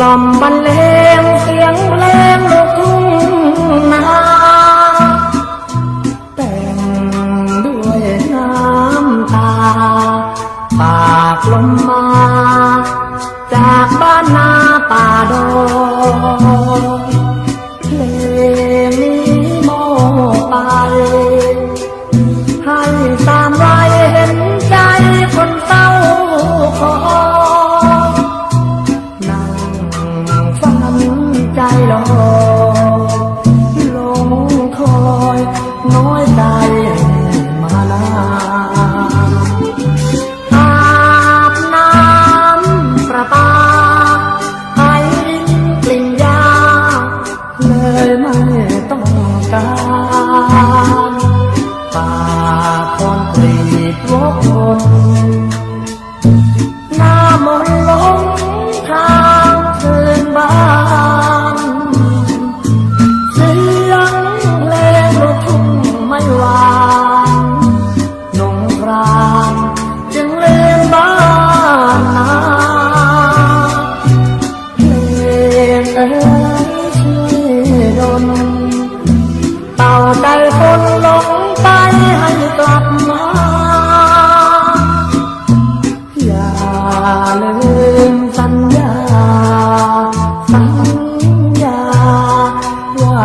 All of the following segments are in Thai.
ล่อมบรรเลงเสียงเพลงลูกทุ่งนาแต่งด้วยน้ำตาฝากลมมา จากบ้านนาป่าดอย น้อยใจมาลาอาบน้ำประปาไอรินกลิ่นยาเลยไม่ต้องการ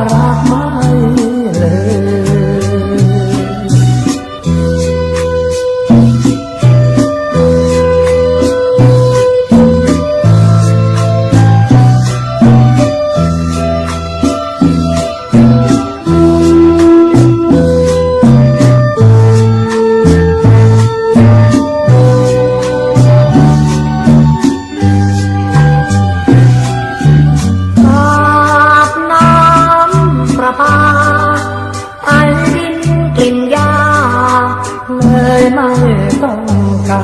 rahmat ไม่ต้องกา